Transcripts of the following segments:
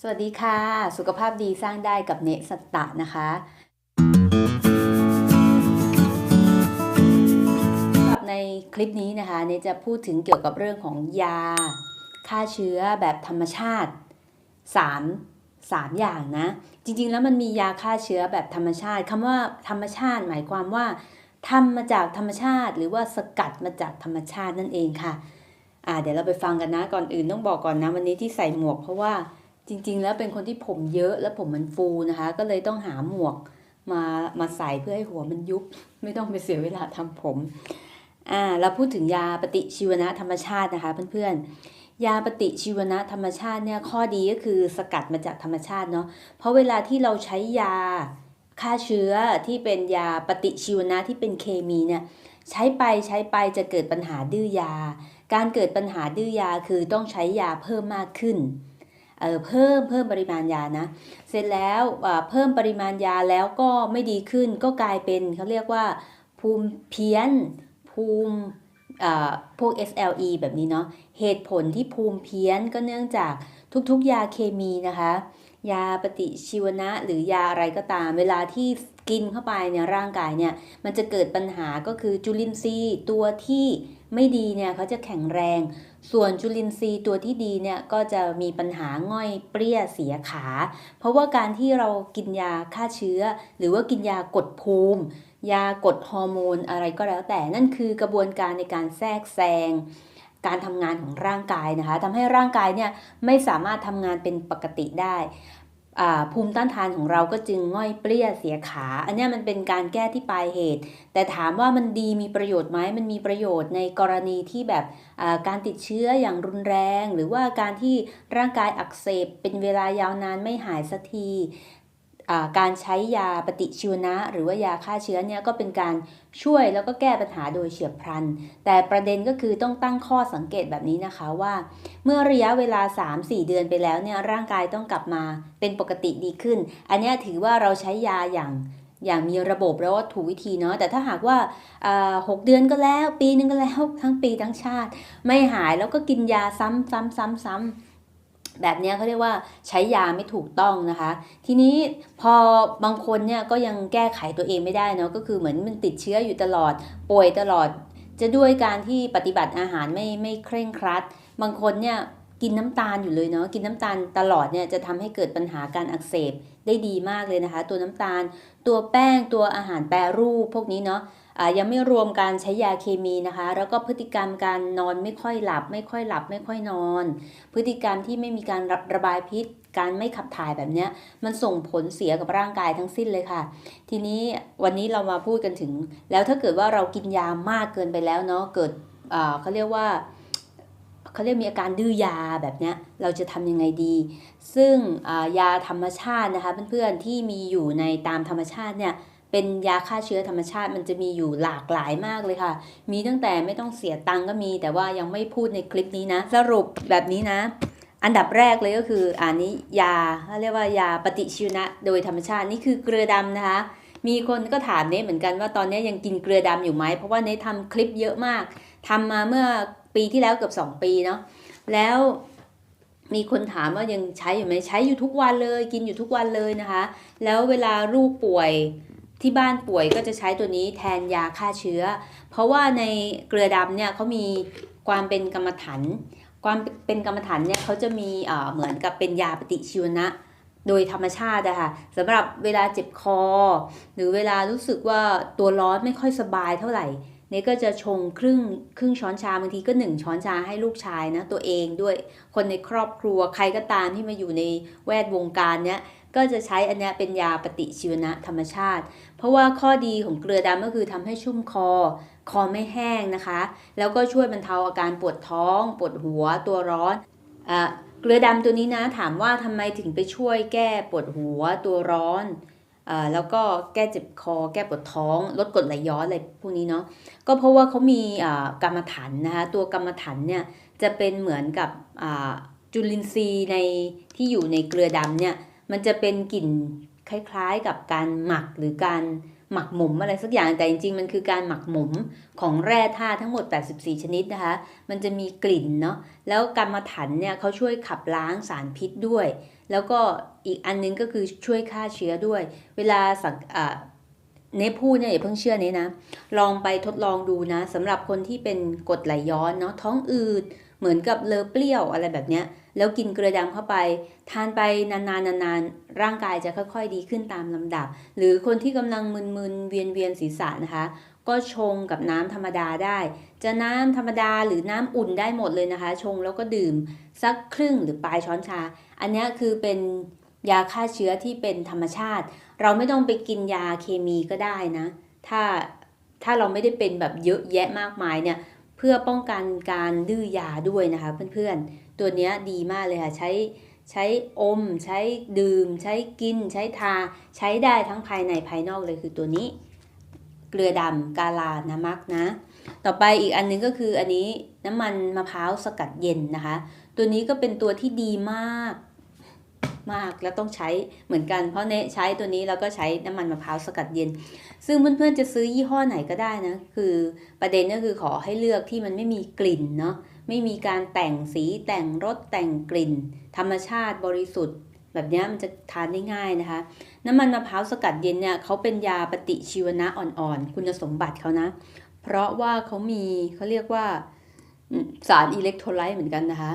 สวัสดีค่ะ สุขภาพดีสร้างได้กับเนสตะนะคะสำหรับในคลิปนี้นะคะเนจะพูดถึงเกี่ยวกับเรื่องของยาฆ่าเชื้อแบบธรรมชาติ 3 3 อย่างนะ จริงๆแล้วมันมียาฆ่าเชื้อแบบธรรมชาติคำว่าธรรมชาติหมายความว่าทำมาจากธรรมชาติ หรือว่าสกัดมาจากธรรมชาตินั่นเองค่ะอ่าเดี๋ยวเราไปฟังกันนะก่อนอื่นต้องบอกก่อนนะวันนี้ที่ใส่หมวกเพราะว่า จริงๆ แล้วเป็นคนที่ผมเยอะแล้วผมมันฟูนะคะ ก็เลยต้องหาหมวกมามาใส่เพื่อให้หัวมันยุบ ไม่ต้องไปเสียเวลาทำผมอ่าเราพูดถึงยาปฏิชีวนะธรรมชาตินะคะเพื่อนๆ ยาปฏิชีวนะธรรมชาติเนี่ยข้อดีก็คือสกัดมาจากธรรมชาติเนาะเพราะเวลาที่เราใช้ยาฆ่าเชื้อที่เป็นยาปฏิชีวนะที่เป็นเคมีเนี่ยใช้ไปใช้ไปจะเกิดปัญหาดื้อยา การเกิดปัญหาดื้อยาคือต้องใช้ยาเพิ่มมากขึ้น เออเพิ่มเพิ่มปริมาณยานะ เสร็จแล้วเพิ่มปริมาณยาแล้วก็ไม่ดีขึ้นก็กลายเป็นเขาเรียกว่าภูมิเพี้ยนภูมิพวก SLE แบบนี้เนาะเหตุผลที่ภูมิเพี้ยนก็เนื่องจากทุกๆยาเคมีนะคะ ยาปฏิชีวนะหรือยาอะไรก็ตาม เวลาที่กินเข้าไปในร่างกายเนี่ยมันจะเกิดปัญหาก็คือจุลินทรีย์ตัวที่ไม่ดีเนี่ยเขาจะแข็งแรง ส่วนจุลินทรีย์ตัวที่ดีเนี่ยก็จะมีปัญหาง่อยเปรี้ยเสียขา เพราะว่าการที่เรากินยาฆ่าเชื้อ หรือว่ากินยากดภูมิ ยากดฮอร์โมนอะไรก็แล้วแต่นั่นคือกระบวนการในการแทรกแซง การทำงานของร่างกายนะคะทำให้ร่างกายเนี่ยไม่สามารถทำงานเป็นปกติได้ภูมิต้านทานของเราก็จึงง่อยเปรี้ยเสียขา อันนี้มันเป็นการแก้ที่ปลายเหตุ แต่ถามว่ามันดีมีประโยชน์ไหมมันมีประโยชน์ในกรณีที่แบบการติดเชื้ออย่างรุนแรง หรือว่าการที่ร่างกายอักเสบเป็นเวลายาวนานไม่หายสักที การใช้ยาปฏิชีวนะ หรือว่ายาฆ่าเชื้อเนี่ยก็เป็นการช่วยแล้วก็แก้ปัญหาโดยเฉียบพลัน แต่ประเด็นก็คือต้องตั้งข้อสังเกตแบบนี้นะคะว่า เมื่อระยะเวลา 3-4 เดือนไปแล้วเนี่ยร่างกายต้องกลับมาเป็นปกติดีขึ้น อันนี้ถือว่าเราใช้ยาอย่างอย่างมีระบบแล้วก็ถูกวิธีเนาะแต่ถ้าหากว่าหกเดือนก็แล้ว ปีนึงก็แล้วทั้งปีทั้งชาติ ไม่หายแล้วก็กินยาซ้ำซ้ำซ้ำซ้ำ แบบนี้เขาเรียกว่าใช้ยาไม่ถูกต้องนะคะ ทีนี้พอบางคนเนี่ยก็ยังแก้ไขตัวเองไม่ได้เนาะก็คือเหมือนมันติดเชื้ออยู่ตลอด ป่วยตลอด จะด้วยการที่ปฏิบัติอาหารไม่ไม่เคร่งครัด บางคนเนี่ยกินน้ำตาลอยู่เลยเนาะกินน้ำตาลตลอดเนี่ยจะทำให้เกิดปัญหาการอักเสบได้ดีมากเลยนะคะ ตัวน้ำตาล ตัวแป้งตัวอาหารแปรรูปพวกนี้เนาะ ยังไม่รวมการใช้ยาเคมีนะคะ แล้วก็พฤติกรรมการนอนไม่ค่อยหลับ ไม่ค่อยหลับ ไม่ค่อยนอน พฤติกรรมที่ไม่มีการรับระบายพิษ การไม่ขับถ่ายแบบนี้มันส่งผลเสียกับร่างกายทั้งสิ้นเลยค่ะ ทีนี้วันนี้เรามาพูดกันถึง แล้วถ้าเกิดว่าเรากินยามากเกินไปแล้วเนาะเกิดเขาเรียกว่าเขาเรียกมีอาการดื้อยาแบบนี้เราจะทำยังไงดี ซึ่งยาธรรมชาตินะคะเพื่อนๆที่มีอยู่ในตามธรรมชาติเนี่ย เป็นยาฆ่าเชื้อธรรมชาติมันจะมีอยู่หลากหลายมากเลยค่ะ มีตั้งแต่ไม่ต้องเสียตังก็มี แต่ว่ายังไม่พูดในคลิปนี้นะ สรุปแบบนี้นะ อันดับแรกเลยก็คืออันนี้ยาเขาเรียกว่ายาปฏิชีวนะโดยธรรมชาตินี่คือเกลือดำนะคะ มีคนก็ถามเนเหมือนกันว่าตอนนี้ยังกินเกลือดำอยู่ไหมเพราะว่าเนทำคลิปเยอะมากทำมาเมื่อปีที่แล้วเกือบ 2 ปีเนาะแล้วมีคนถามว่ายังใช้อยู่ไหมใช้อยู่ทุกวันเลย กินอยู่ทุกวันเลยนะคะ แล้วเวลาลูกป่วย ที่บ้านป่วยก็จะใช้ตัวนี้แทนยาฆ่าเชื้อ เพราะว่าในเกลือดำเนี่ยเขามีความเป็นกรรมฐานความเป็นกรรมฐานเนี่ยเขาจะมีเหมือนกับเป็นยาปฏิชีวนะโดยธรรมชาติอะค่ะสำหรับเวลาเจ็บคอ หรือเวลารู้สึกว่าตัวร้อนไม่ค่อยสบายเท่าไหร่เนี่ยก็จะชงครึ่งครึ่งช้อนชาบางทีก็หนึ่งช้อนชาให้ลูกชายนะตัวเองด้วยคนในครอบครัวใครก็ตามที่มาอยู่ในแวดวงการเนี้ย ก็จะใช้อันนี้เป็นยาปฏิชีวนะธรรมชาติ เพราะว่าข้อดีของเกลือดำก็คือทำให้ชุ่มคอ คอไม่แห้งนะคะ แล้วก็ช่วยบรรเทาอาการปวดท้อง ปวดหัว ตัวร้อนอเกลือดำตัวนี้นะถามว่าทำไมถึงไปช่วยแก้ปวดหัว ตัวร้อนแล้วก็แก้เจ็บคอ แก้ปวดท้อง ลดกรดไหลย้อนอะไรพวกนี้เนาะ ก็เพราะว่าเขามีอ่ากรรมฐานนะคะ ตัวกรรมฐานเนี่ยจะเป็นเหมือนกับจุลินทรีย์ในที่อยู่ในเกลือดำเนี่ย มันจะเป็นกลิ่นคล้ายๆกับการหมักหรือการหมักหมมอะไรสักอย่างแต่จริงๆ มันคือการหมักหมมของแร่ธาตุทั้งหมด 84 ชนิดนะคะ มันจะมีกลิ่นเนาะแล้วกรรมฐานเนี่ยเขาช่วยขับล้างสารพิษด้วย แล้วก็อีกอันนึงก็คือช่วยฆ่าเชื้อด้วย เวลาสังอ่าเนพูดเนี่ยอย่าเพิ่งเชื่อเนนะ ลองไปทดลองดูนะสำหรับคนที่เป็นกรดไหลย้อนเนาะท้องอืด เหมือนกับเลอเปรี้ยวอะไรแบบเนี้ยแล้วกินเกลือดำเข้าไป ทานไปนานๆนานๆร่างกายจะค่อยๆดีขึ้นตามลำดับ หรือคนที่กำลังมึนๆเวียนๆศีรษะนะคะ ก็ชงกับน้ำธรรมดาได้ จะน้ำธรรมดาหรือน้ำอุ่นได้หมดเลยนะคะ ชงแล้วก็ดื่มสักครึ่งหรือปลายช้อนชา อันนี้คือเป็นยาฆ่าเชื้อที่เป็นธรรมชาติ เราไม่ต้องไปกินยาเคมีก็ได้นะ ถ้าถ้าเราไม่ได้เป็นแบบเยอะแยะมากมายเนี่ย เพื่อป้องกันการดื้อยาด้วยนะคะเพื่อนๆ ตัวนี้ดีมากเลยค่ะ ใช้ใช้อม ใช้ดื่ม ใช้กิน ใช้ทา ใช้ได้ทั้งภายในภายนอกเลยคือตัวนี้ เกลือดำกาลานามักนะ ต่อไปอีกอันหนึงก็คืออันนี้น้ำมันมะพร้าวสกัดเย็นนะคะ ตัวนี้ก็เป็นตัวที่ดีมาก มาก แล้วต้องใช้เหมือนกัน เพราะเนใช้ตัวนี้แล้วก็ใช้น้ำมันมะพร้าวสกัดเย็น ซึ่งเพื่อนๆจะซื้อยี่ห้อไหนก็ได้นะ คือประเด็นก็คือขอให้เลือกที่มันไม่มีกลิ่นเนาะไม่มีการแต่งสีแต่งรสแต่งกลิ่น ธรรมชาติบริสุทธิ์ แบบนี้มันจะทานได้ง่ายนะคะ น้ำมันมะพร้าวสกัดเย็นเนี่ยเขาเป็นยาปฏิชีวนะอ่อนๆ คุณสมบัติเขานะ เพราะว่าเขามีเขาเรียกว่าสารอิเล็กโทรไลต์เหมือนกันนะคะ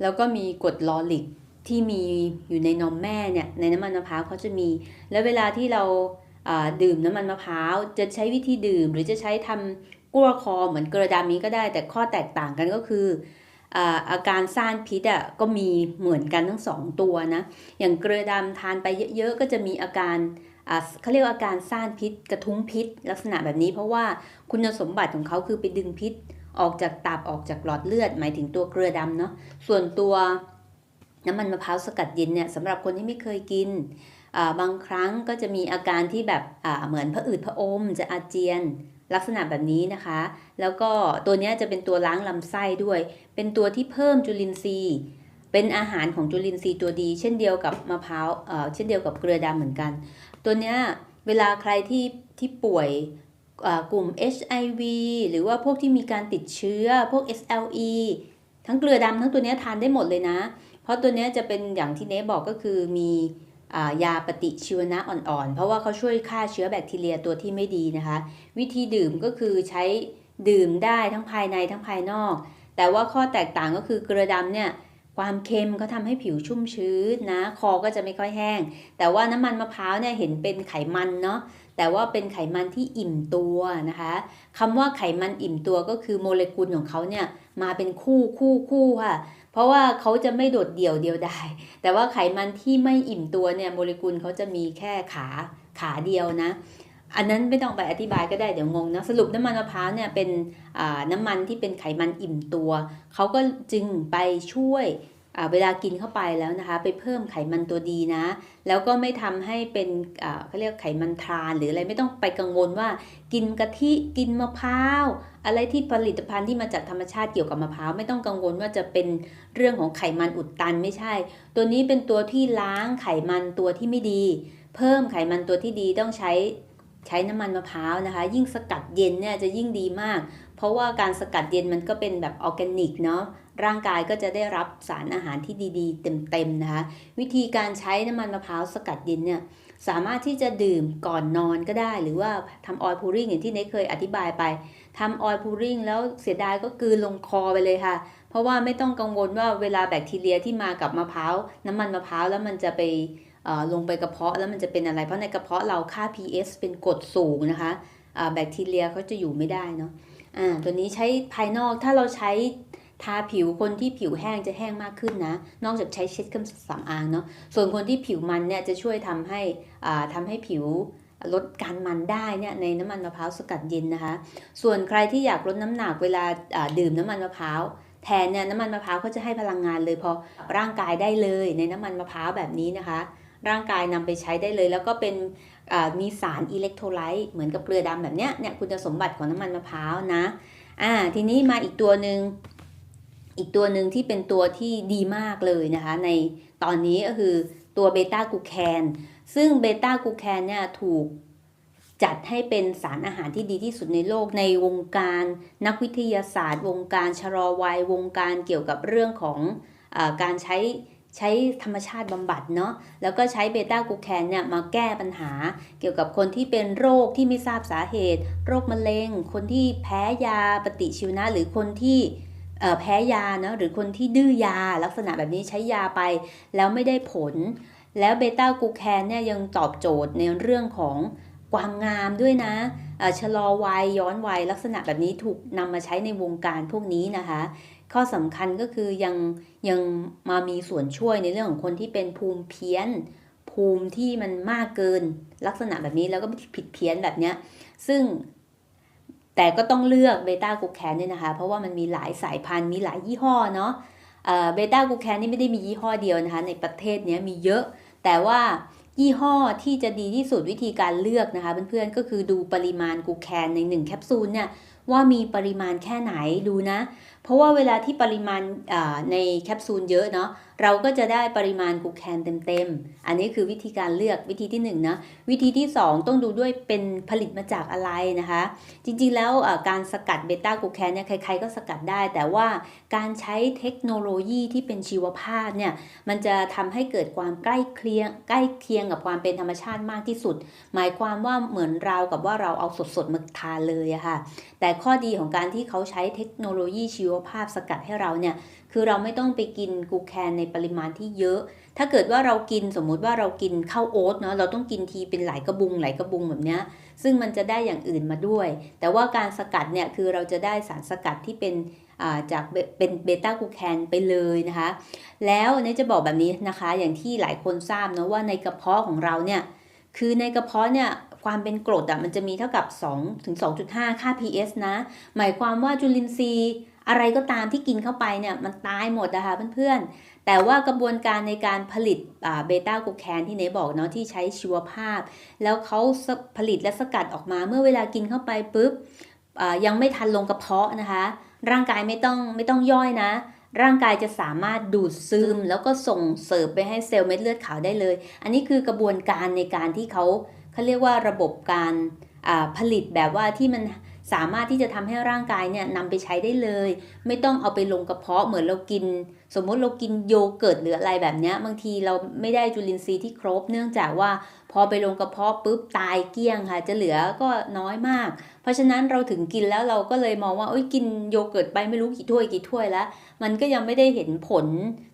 แล้วก็มีกรดลอริก ที่มีอยู่ในนมแม่เนี่ยในน้ำมันมะพร้าวเขาจะมี แล้วเวลาที่เราดื่มน้ำมันมะพร้าวจะใช้วิธีดื่ม หรือจะใช้ทำกั้วคอเหมือนเกลือดำนี้ก็ได้ แต่ข้อแตกต่างกันก็คืออาการซ่านพิษอะก็มีเหมือนกันทั้งสองตัวนะ อย่างเกลือดำทานไปเยอะๆ ก็จะมีอาการเขาเรียกอาการซ่านพิษ กระทุ้งพิษ ลักษณะแบบนี้เพราะว่าคุณสมบัติของเขาคือไปดึงพิษ ออกจากตับออกจากหลอดเลือด หมายถึงตัวเกลือดำเนาะส่วนตัว น้ำมันมะพร้าวสกัดเย็นเนี่ยสำหรับคนที่ไม่เคยกินบางครั้งก็จะมีอาการที่แบบเหมือนผะอืดผะอม จะอาเจียนลักษณะแบบนี้นะคะ แล้วก็ตัวเนี้ยจะเป็นตัวล้างลำไส้ด้วย เป็นตัวที่เพิ่มจุลินทรีย์ เป็นอาหารของจุลินทรีย์ตัวดี เช่นเดียวกับมะพร้าวเช่นเดียวกับเกลือดำเหมือนกัน ตัวเนี้ยเวลาใครที่ที่ป่วยกลุ่ม HIV หรือว่าพวกที่มีการติดเชื้อพวก SLE ทั้งเกลือดำทั้งตัวเนี้ยทานได้หมดเลยนะ เพราะตัวนี้จะเป็นอย่างที่เนบอกก็คือมีายาปฏิชีวนะอ่อนๆ เพราะว่าเขาช่วยฆ่าเชื้อแบคทีเรียตัวที่ไม่ดีนะคะ วิธีดื่มก็คือใช้ดื่มได้ทั้งภายในทั้งภายนอก แต่ว่าข้อแตกต่างก็คือเกลือดำเนี่ยความเค็มก็ทำให้ผิวชุ่มชื้นนะ คอก็จะไม่ค่อยแห้ง แต่ว่าน้ำมันมะพร้าวเนี่ยเห็นเป็นไขมันเนาะ แต่ว่าเป็นไขมันที่อิ่มตัวนะคะคำว่าไขมันอิ่มตัวก็คือโมเลกุลของเขาเนี่ยมาเป็นคู่คู่คู่ค่ะเพราะว่าเขาจะไม่โดดเดี่ยวเดียวดายแต่ว่าไขมันที่ไม่อิ่มตัวเนี่ยโมเลกุลเขาจะมีแค่ขาขาเดียวนะอันนั้นไม่ต้องไปอธิบายก็ได้เดี๋ยวงงนะสรุปน้ำมันมะพร้าวเนี่ยเป็นอ่าน้ำมันที่เป็นไขมันอิ่มตัว เขาก็จึงไปช่วย เวลากินเข้าไปแล้วนะคะ ไปเพิ่มไขมันตัวดีนะ แล้วก็ไม่ทำให้เป็นเขาเรียกไขมันทรานหรืออะไรไม่ต้องไปกังวลว่า กินกะทิกินมะพร้าว อะไรที่ผลิตภัณฑ์ที่มาจากธรรมชาติเกี่ยวกับมะพร้าวไม่ต้องกังวลว่าจะเป็นเรื่องของไขมันอุดตันไม่ใช่ ตัวนี้เป็นตัวที่ล้างไขมันตัวที่ไม่ดี เพิ่มไขมันตัวที่ดีต้องใช้ใช้น้ำมันมะพร้าวนะคะ ยิ่งสกัดเย็นเนี่ยจะยิ่งดีมาก เพราะว่าการสกัดเย็นมันก็เป็นแบบออร์แกนิกเนาะ ร่างกายก็จะได้รับสารอาหารที่ดีๆ เต็มๆนะคะ วิธีการใช้น้ำมันมะพร้าวสกัดเย็นเนี่ยสามารถที่จะดื่มก่อนนอนก็ได้ หรือว่าทำออยล์พูริงอย่างที่เนเคยอธิบายไปทำออยล์พูริงแล้วเสียดายก็กืนลงคอไปเลยค่ะ เพราะว่าไม่ต้องกังวลว่าเวลาแบคทีเรียที่มากับมะพร้าวน้ำมันมะพร้าวแล้วมันจะไปลงไปกระเพาะแล้วมันจะเป็นอะไร เพราะในกระเพาะเราค่า pH เป็นกรดสูงนะคะแบคทีเรียเขาจะอยู่ไม่ได้เนาะอ่าตัวนี้ใช้ภายนอกถ้าเราใช้ ทาผิวคนที่ผิวแห้งจะแห้งมากขึ้นนะ นอกจากใช้เช็ดเครื่องสำอางเนาะส่วนคนที่ผิวมันเนี่ยจะช่วยทำให้อ่าทำให้ผิวลดการมันได้เนี่ยในน้ำมันมะพร้าวสกัดเย็นนะคะ ส่วนใครที่อยากลดน้ำหนักเวลาดื่มน้ำมันมะพร้าวแทนเนี่ยน้ำมันมะพร้าวเขาจะให้พลังงานเลยพอร่างกายได้เลยในน้ำมันมะพร้าวแบบนี้นะคะ ร่างกายนำไปใช้ได้เลย แล้วก็เป็นมีสารอิเล็กโทรไลต์เหมือนกับเกลือดำแบบเนี้ยเนี่ยคุณสมบัติของน้ำมันมะพร้าวนะอ่าทีนี้มาอีกตัวหนึ่ง อีกตัวหนึ่งที่เป็นตัวที่ดีมากเลยนะคะ ในตอนนี้ก็คือตัวเบต้ากูแคนซึ่งเบต้ากูแคนเนี่ยถูกจัดให้เป็นสารอาหารที่ดีที่สุดในโลกในวงการนักวิทยาศาสตร์ วงการชะลอวัยวงการเกี่ยวกับเรื่องของอการใช้ใช้ธรรมชาติบำบัดเนาะแล้วก็ใช้เบต้ากูแคนเนี่ยมาแก้ปัญหา เกี่ยวกับคนที่เป็นโรคที่ไม่ทราบสาเหตุ โรคมะเร็ง คนที่แพ้ยาปฏิชีวนะหรือคนที่ แพ้ยาเนาะหรือคนที่ดื้อยาลักษณะแบบนี้ใช้ยาไป แล้วไม่ได้ผล แล้วเบต้ากูแคนเนี่ยยังตอบโจทย์ในเรื่องของความงามด้วยนะเออชะลอวัยย้อนวัยลักษณะแบบนี้ถูกนำมาใช้ในวงการพวกนี้นะคะ ข้อสำคัญก็คือยังยังมามีส่วนช่วยในเรื่องของคนที่เป็นภูมิเพี้ยน ภูมิที่มันมากเกินลักษณะแบบนี้แล้วก็ผิดเพี้ยนแบบเนี้ยซึ่ง แต่ก็ต้องเลือกเบต้ากูแคนเนี่ยนะคะ เพราะว่ามันมีหลายสายพันธุ์มีหลายยี่ห้อเนาะเบต้ากูแคนนี่ไม่ได้มียี่ห้อเดียวนะคะ ในประเทศเนี้ยมีเยอะ แต่ว่ายี่ห้อที่จะดีที่สุดวิธีการเลือกนะคะเพื่อนๆก็คือดูปริมาณกูแคนใน 1 แคปซูลเนี่ยว่ามีปริมาณแค่ไหนดูนะ เพราะว่าเวลาที่ปริมาณในแคปซูลเยอะเนาะเราก็จะได้ปริมาณกูแคนเต็มๆ อันนี้คือวิธีการเลือกวิธีที่1นงนะวิธีที่ 2 ต้องดูด้วยเป็นผลิตมาจากอะไรนะคะ จริงๆแล้วการสกัดเบต้ากูแคนเนี่ยใครๆก็สกัดได้ แต่ว่าการใช้เทคโนโลยีที่เป็นชีวภาพเนี่ยมันจะทำให้เกิดความใกล้เคียงใกล้เคียงกับความเป็นธรรมชาติมากที่สุด หมายความว่าเหมือนเรากับว่าเราเอาสดๆมาทานเลยอะค่ะแต่ข้อดีของการที่เขาใช้เทคโนโลยีชีวภาพสกัดให้เราเนี่ย คือเราไม่ต้องไปกินกูแคนในปริมาณที่เยอะ ถ้าเกิดว่าเรากินสมมุติว่าเรากินข้าวโอ๊ตเนาะ เราต้องกินทีเป็นหลายกระบุงหลายกระบุงแบบเนี้ยซึ่งมันจะได้อย่างอื่นมาด้วย แต่ว่าการสกัดเนี่ยคือเราจะได้สารสกัดที่เป็นจากเป็นเบต้ากูแคนไปเลยนะคะ แล้วเนี่ยจะบอกแบบนี้นะคะ อย่างที่หลายคนทราบนะว่าในกระเพาะของเราเนี่ย คือในกระเพาะเนี่ยความเป็นกรดอะมันจะมีเท่ากับ2ถึง2.5 ค่า pH นะ หมายความว่าจุลินทรีย์ อะไรก็ตามที่กินเข้าไปเนี่ยมันตายหมดนะคะเพื่อนๆ แต่ว่ากระบวนการในการผลิตเบต้ากูแคนที่เนบอกเนาะที่ใช้ชีวภาพ แล้วเขาผลิตและสกัดออกมาเมื่อเวลากินเข้าไปปุ๊บยังไม่ทันลงกระเพาะนะคะ ร่างกายไม่ต้องไม่ต้องย่อยนะ ร่างกายจะสามารถดูดซึม แล้วก็ส่งเสิร์ฟไปให้เซลล์เม็ดเลือดขาวได้เลย อันนี้คือกระบวนการในการที่เขาเขาเรียกว่าระบบการผลิตแบบว่าที่มัน สามารถที่จะทำให้ร่างกายเนี่ยนำไปใช้ได้เลย ไม่ต้องเอาไปลงกระเพาะเหมือนเรากิน สมมติเรากินโยเกิร์ตหรืออะไรแบบนี้บางทีเราไม่ได้จุลินทรีย์ที่ครบ เนื่องจากว่าพอไปลงกระเพาะปุ๊บตายเกลี้ยงค่ะ จะเหลือก็น้อยมาก เพราะฉะนั้นเราถึงกินแล้วเราก็เลยมองว่าโอ้ยกินโยเกิร์ตไปไม่รู้กี่ถ้วยกี่ถ้วยแล้ว มันก็ยังไม่ได้เห็นผล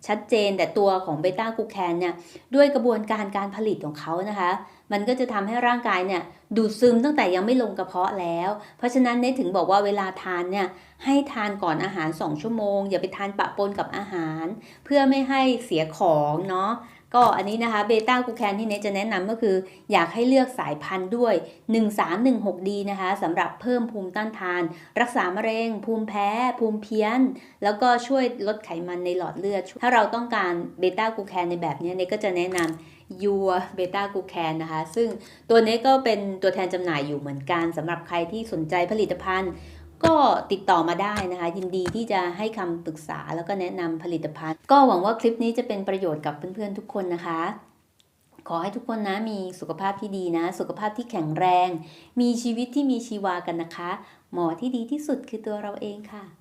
ชัดเจนแต่ตัวของเบต้ากูแคนเนี่ยด้วยกระบวนการการผลิตของเขานะคะ มันก็จะทำให้ร่างกายเนี่ยดูดซึมตั้งแต่ยังไม่ลงกระเพาะแล้ว เพราะฉะนั้นเนถึงบอกว่าเวลาทานเนี่ยให้ทานก่อนอาหาร 2 ชั่วโมง อย่าไปทานปะปนกับอาหาร เพื่อไม่ให้เสียของเนาะก็อันนี้นะคะเบต้ากูแคนที่เนจะแนะนำก็คือ อยากให้เลือกสายพันธุ์ด้วย 1316D นะคะสำหรับเพิ่มภูมิต้านทาน รักษามะเร็ง ภูมิแพ้ ภูมิเพี้ยน แล้วก็ช่วยลดไขมันในหลอดเลือด ถ้าเราต้องการเบต้ากูแคนในแบบนี้เนก็จะแนะนำ ยูเบต้ากูแคนนะคะ ซึ่งตัวนี้ก็เป็นตัวแทนจำหน่ายอยู่เหมือนกันสำหรับใครที่สนใจผลิตภัณฑ์ ก็ติดต่อมาได้นะคะ ยินดีที่จะให้คำปรึกษาแล้วก็แนะนำผลิตภัณฑ์ ก็หวังว่าคลิปนี้จะเป็นประโยชน์กับเพื่อนๆทุกคนนะคะ ขอให้ทุกคนนะมีสุขภาพที่ดีนะ สุขภาพที่แข็งแรง มีชีวิตที่มีชีวากันนะคะ หมอที่ดีที่สุดคือตัวเราเองค่ะ